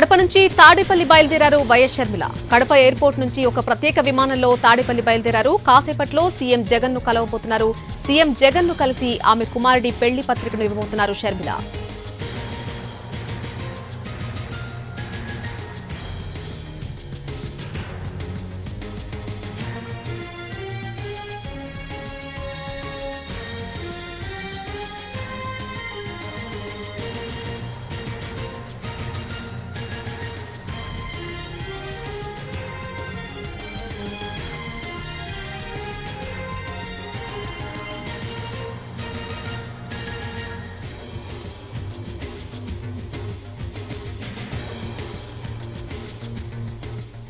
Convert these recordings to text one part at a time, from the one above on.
కడప నుంచి తాడేపల్లి బయలుదేరారు YS Sharmila. Kadapa airport నుంచి ఒక ప్రత్యేక విమానంలో తాడేపల్లి బయలుదేరారు. కాసేపట్లో సీఎం జగన్ను కలవబోతున్నారు. సీఎం జగన్ను కలిసి ఆమె కుమారుడి పెళ్ళి పత్రికను ఇవ్వబోతున్నారు షర్మిల.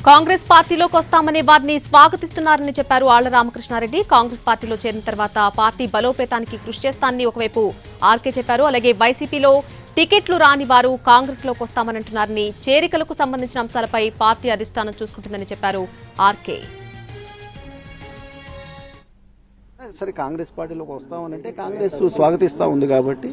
కాంగ్రెస్ పార్టీలోకి వస్తామనే వారిని స్వాగతిస్తున్నారని చెప్పారు ఆళ్ళ రామకృష్ణారెడ్డి. కాంగ్రెస్ పార్టీలో చేరిన తర్వాత పార్టీ బలోపేతానికి కృషి చేస్తానని ఒకవైపు ఆర్కే చెప్పారు. అలాగే వైసీపీలో టికెట్లు రాని వారు కాంగ్రెస్లోకి వస్తామనంటున్నారని చేరికలకు సంబంధించిన అంశాలపై పార్టీ అధిష్టానం చూసుకుంటుందని చెప్పారు ఆర్కే. సరే కాంగ్రెస్ పార్టీలోకి వస్తామనంటే కాంగ్రెస్ స్వాగతిస్తూ ఉంది కాబట్టి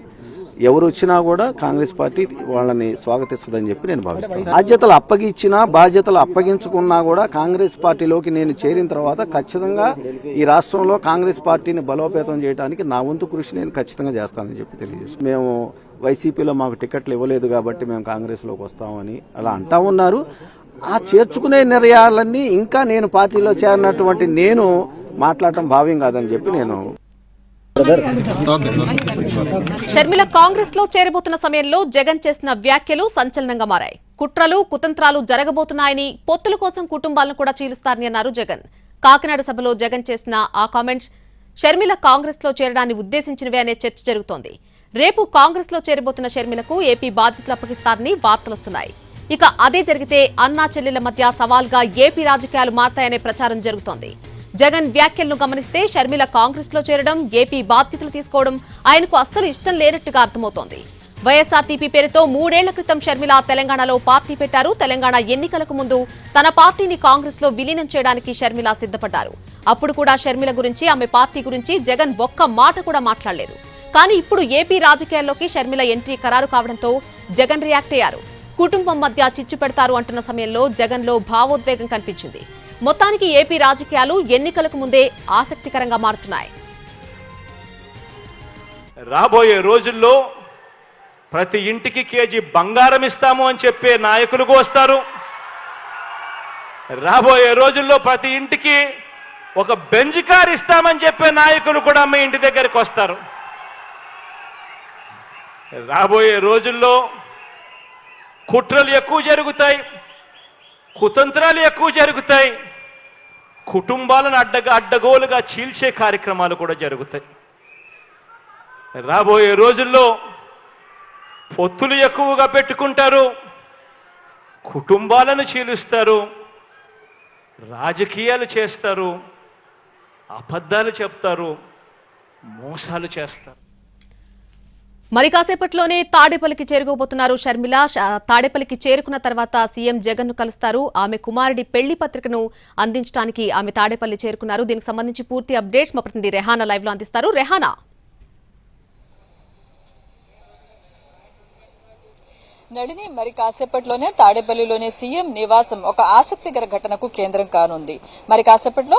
ఎవరు వచ్చినా కూడా కాంగ్రెస్ పార్టీ వాళ్ళని స్వాగతిస్తుందని చెప్పి నేను భావిస్తాను. బాధ్యతలు అప్పగించినా బాధ్యతలు అప్పగించుకున్నా కూడా కాంగ్రెస్ పార్టీలోకి నేను చేరిన తర్వాత ఖచ్చితంగా ఈ రాష్ట్రంలో కాంగ్రెస్ పార్టీని బలోపేతం చేయడానికి నా వంతు కృషి నేను ఖచ్చితంగా చేస్తానని చెప్పి తెలియజేస్తాను. మేము వైసీపీలో మాకు టికెట్లు ఇవ్వలేదు కాబట్టి మేము కాంగ్రెస్లోకి వస్తామని అలా అంటా ఉన్నారు. ఆ చేర్చుకునే నిర్ణయాలన్నీ ఇంకా నేను పార్టీలో చేరినటువంటి నేను మాట్లాడటం భావ్యం కాదని చెప్పి నేను షర్మిల కాంగ్రెస్లో చేరబోతున్న సమయంలో జగన్ చేసిన వ్యాఖ్యలు సంచలనంగా మారాయి. కుట్రలు కుతంత్రాలు జరగబోతున్నాయని పొత్తుల కోసం కుటుంబాలను కూడా చీలుస్తారని అన్నారు జగన్. కాకినాడ సభలో జగన్ చేసిన ఆ కామెంట్స్ షర్మిల కాంగ్రెస్లో చేరడాన్ని ఉద్దేశించినవే అనే చర్చ జరుగుతోంది. రేపు కాంగ్రెస్లో చేరబోతున్న షర్మిలకు ఏపీ బాధ్యతలు అప్పగిస్తారని వార్తలొస్తున్నాయి ఇక అదే జరిగితే అన్నా చెల్లెల మధ్య సవాల్గా ఏపీ రాజకీయాలు మారతాయనే ప్రచారం జరుగుతోంది. జగన్ వ్యాఖ్యలను గమనిస్తే షర్మిల కాంగ్రెస్లో చేరడం ఏపీ బాధ్యతలు తీసుకోవడం ఆయనకు అస్సలు ఇష్టం లేనట్టుగా అర్థమవుతోంది. వైఎస్ఆర్టీపీ పేరుతో మూడేళ్ళ క్రితం షర్మిల తెలంగాణలో పార్టీ పెట్టారు. తెలంగాణ ఎన్నికలకు ముందు తన పార్టీని కాంగ్రెస్లో విలీనం చేయడానికి షర్మిల సిద్ధపడ్డారు. అప్పుడు కూడా షర్మిల గురించి ఆమె పార్టీ గురించి జగన్ ఒక్క మాట కూడా మాట్లాడలేదు. కానీ ఇప్పుడు ఏపీ రాజకీయాల్లోకి షర్మిల ఎంట్రీ ఖరారు కావడంతో జగన్ రియాక్ట్ అయ్యారు. కుటుంబం మధ్య చిచ్చు పెడతారు అంటున్న సమయంలో జగన్లో భావోద్వేగం కనిపించింది. మొత్తానికి ఏపీ రాజకీయాలు ఎన్నికలకు ముందే ఆసక్తికరంగా మారుతున్నాయి. రాబోయే రోజుల్లో ప్రతి ఇంటికి కేజీ బంగారం ఇస్తాము అని చెప్పే నాయకులు వస్తారు. రాబోయే రోజుల్లో ప్రతి ఇంటికి ఒక బెంజ్ కార్ ఇస్తామని చెప్పే నాయకులు కూడా మీ ఇంటి దగ్గరికి వస్తారు. రాబోయే రోజుల్లో కుట్రలు ఎక్కువ జరుగుతాయి. కుతంత్రాలు ఎక్కువ జరుగుతాయి. కుటుంబాలను అడ్డగా అడ్డగోలుగా చీల్చే కార్యక్రమాలు కూడా జరుగుతాయి. రాబోయే రోజుల్లో పొత్తులు ఎక్కువగా పెట్టుకుంటారు. కుటుంబాలను చీలుస్తారు. రాజకీయాలు చేస్తారు. అబద్ధాలు చెప్తారు. మోసాలు చేస్తారు. మరి కాసేపట్లోనే తాడేపల్లికి చేరుకోబోతున్నారు షర్మిల. తాడేపల్లికి చేరుకున్న తర్వాత సీఎం జగన్ను కలుస్తారు. ఆమె కుమారుడి పెళ్ళి పత్రికను అందించడానికి ఆమె తాడేపల్లి చేరుకున్నారు. దీనికి సంబంధించి పూర్తి అప్డేట్స్ మా ప్రతినిధి రెహానా లైవ్లో అందిస్తారు. రెహానా. నడిని మరి కాసేపట్లోనే తాడేపల్లిలోని సీఎం నివాసం ఒక ఆసక్తికర ఘటనకు కేంద్రం కానుంది. మరి కాసేపట్లో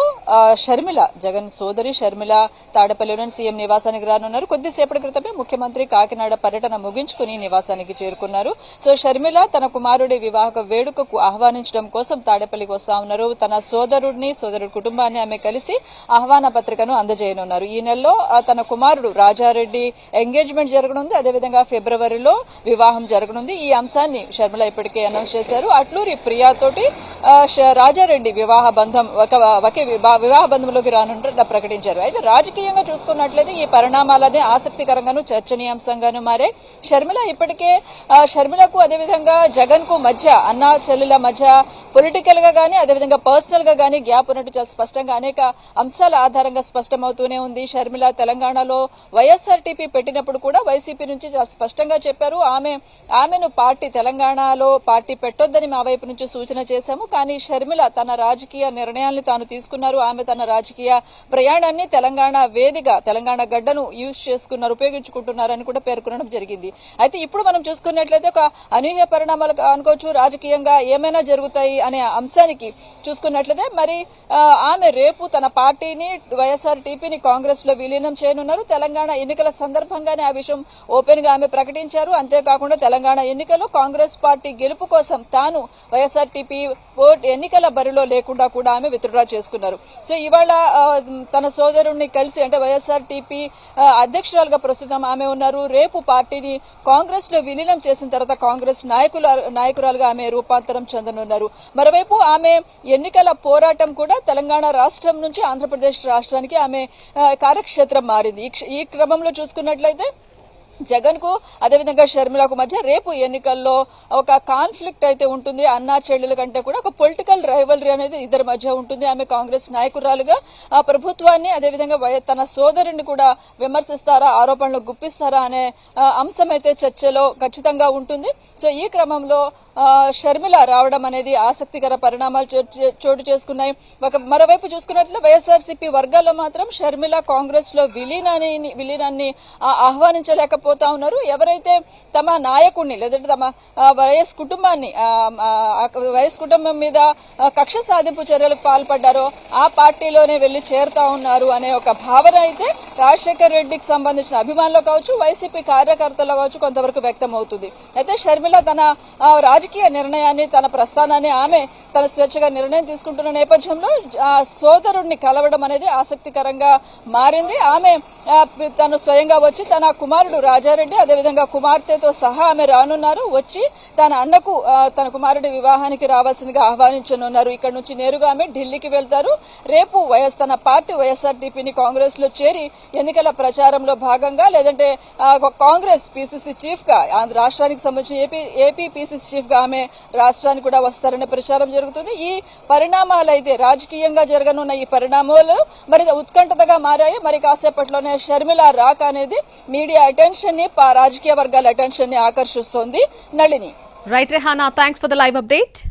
షర్మిల జగన్ సోదరి షర్మిల తాడేపల్లిలోని సీఎం నివాసానికి రానున్నారు. కొద్దిసేపటి క్రితమే ముఖ్యమంత్రి కాకినాడ పర్యటన ముగించుకుని నివాసానికి చేరుకున్నారు. సో షర్మిల తన కుమారుడి వివాహ వేడుకకు ఆహ్వానించడం కోసం తాడేపల్లికి వస్తా ఉన్నారు. తన సోదరుడిని సోదరుడి కుటుంబాన్ని ఆమె కలిసి ఆహ్వాన పత్రికను అందజేయనున్నారు. ఈ నెలలో తన కుమారుడు రాజారెడ్డి ఎంగేజ్మెంట్ జరగనుంది. అదేవిధంగా ఫిబ్రవరిలో వివాహం జరగనుంది. ఈ అంశాన్ని షర్మిల ఇప్పటికే అనౌన్స్ చేశారు. అట్లూరి ప్రియాతోటి రాజారెడ్డి వివాహ బంధం ఒక ఒకే వివాహ బంధంలోకి రానున్నట్టు ప్రకటించారు. అయితే రాజకీయంగా చూసుకున్నట్లయితే ఈ పరిణామాలనే ఆసక్తికరంగాను చర్చనీయాంశంగాను మారే. షర్మిల ఇప్పటికే షర్మిలకు అదేవిధంగా జగన్కు మధ్య అన్న చెల్లెల మధ్య పొలిటికల్గా గానీ అదేవిధంగా పర్సనల్గా గానీ గ్యాప్ ఉన్నట్టు చాలా స్పష్టంగా అనేక అంశాల ఆధారంగా స్పష్టమవుతూనే ఉంది. షర్మిల తెలంగాణలో వైఎస్ఆర్టీపీ పెట్టినప్పుడు కూడా వైసీపీ నుంచి చాలా స్పష్టంగా చెప్పారు. ఆమె ఆమెను పార్టీ తెలంగాణలో పార్టీ పెట్టొద్దని మా వైపు నుంచి సూచన చేశాము. కానీ షర్మిల తన రాజకీయ నిర్ణయాల్ని తాను తీసుకున్నారు. ఆమె తన రాజకీయ ప్రయాణాన్ని తెలంగాణ వేదిగా తెలంగాణ గడ్డను యూజ్ చేసుకున్నారు ఉపయోగించుకుంటున్నారని కూడా పేర్కొనడం జరిగింది. అయితే ఇప్పుడు మనం చూసుకున్నట్లయితే ఒక అనూహ్య పరిణామాలు అనుకోవచ్చు. రాజకీయంగా ఏమైనా జరుగుతాయి అనే అంశానికి చూసుకున్నట్లయితే మరి ఆమె రేపు తన పార్టీని వైఎస్ఆర్ టీపీని కాంగ్రెస్లో విలీనం చేయనున్నారు. తెలంగాణ ఎన్నికల సందర్భంగానే ఆ విషయం ఓపెన్గా ఆమె ప్రకటించారు. అంతేకాకుండా తెలంగాణ ఎన్నికలో కాంగ్రెస్ పార్టీ గెలుపు కోసం తాను వైఎస్ఆర్ టీపీ ఓట్ ఎన్నికల బరిలో లేకుండా కూడా ఆమె విత్డ్రా చేసుకున్నారు. సో ఇవాళ తన సోదరుణ్ణి కలిసి అంటే వైఎస్ఆర్ టీపీ అధ్యక్షురాలుగా ప్రస్తుతం ఆమె ఉన్నారు. రేపు పార్టీని కాంగ్రెస్లో విలీనం చేసిన తర్వాత కాంగ్రెస్ నాయకుల నాయకురాలుగా ఆమె రూపాంతరం చెందనున్నారు. మరోవైపు ఆమె ఎన్నికల పోరాటం కూడా తెలంగాణ రాష్ట్రం నుంచి ఆంధ్రప్రదేశ్ రాష్ట్రానికి ఆమె కార్యక్షేత్రం మారింది. ఈ క్రమంలో చూసుకున్నట్లయితే జగన్కు అదేవిధంగా షర్మిలకు మధ్య రేపు ఎన్నికల్లో ఒక కాన్ఫ్లిక్ట్ అయితే ఉంటుంది. అన్నా చెల్లెల కంటే కూడా ఒక పొలిటికల్ రైవలరీ అనేది ఇద్దరి మధ్య ఉంటుంది. ఆమె కాంగ్రెస్ నాయకురాలుగా ఆ ప్రభుత్వాన్ని అదేవిధంగా వై- తన సోదరుని కూడా విమర్శిస్తారా ఆరోపణలు గుప్పిస్తారా అనే అంశం అయితే చర్చలో ఖచ్చితంగా ఉంటుంది. సో ఈ క్రమంలో షర్మిల రావడం అనేది ఆసక్తికర పరిణామాలు చోటు చోటు చేసుకున్నాయి. ఒక మరోవైపు చూసుకున్నట్లు వైఎస్ఆర్సీపీ వర్గాల్లో మాత్రం షర్మిల కాంగ్రెస్లో విలీనాన్ని విలీనాన్ని ఆహ్వానించలేకపో ఆహ్వానించలేకపోతా ఉన్నారు. ఎవరైతే తమ నాయకుడిని లేదంటే తమ వైఎస్ కుటుంబాన్ని వైఎస్ కుటుంబం మీద కక్ష సాధింపు చర్యలకు పాల్పడ్డారో ఆ పార్టీలోనే వెళ్ళి చేరుతా ఉన్నారు అనే ఒక భావన అయితే రాజశేఖర్ రెడ్డికి సంబంధించిన అభిమానులు కావచ్చు వైసీపీ కార్యకర్తలు కావచ్చు కొంతవరకు వ్యక్తం అవుతుంది అయితే షర్మిల తన ఆ, రాజకీయ నిర్ణయాన్ని తన ప్రస్థానాన్ని ఆమె తన స్వేచ్ఛగా నిర్ణయం తీసుకుంటున్న నేపథ్యంలో సోదరుడిని కలవడం అనేది ఆసక్తికరంగా మారింది. ఆమె తను స్వయంగా వచ్చి తన కుమారుడు రాజారెడ్డి అదేవిధంగా కుమార్తెతో సహా ఆమె రానున్నారు. వచ్చి తన అన్నకు తన కుమారుడి వివాహానికి రావాల్సిందిగా ఆహ్వానించనున్నారు. ఇక్కడ నుంచి నేరుగా ఆమె ఢిల్లీకి వెళ్తారు. రేపు వైఎస్ తన పార్టీ వైఎస్ఆర్టీపీని కాంగ్రెస్లో చేరి ఎన్నికల ప్రచారంలో భాగంగా లేదంటే కాంగ్రెస్ పీసీసీ చీఫ్గా ఆంధ్ర రాష్ట్రానికి సంబంధించి ఏపీ ఏపీ పీసీసీ చీఫ్గా ఆమె రాష్ట్రానికి కూడా వస్తారనే ప్రచారం జరుగుతుంది. ఈ పరిణామాలు అయితే రాజకీయంగా జరగనున్న ఈ పరిణామాలు మరి ఉత్కంఠతగా మారాయి. మరి కాసేపట్లోనే షర్మిల రాక్ అనేది మీడియా అటెన్షన్ ని పా- రాజకీయ వర్గాల అటెన్షన్ని ఆకర్షిస్తోంది Nalini. Right Rehana thanks for the live update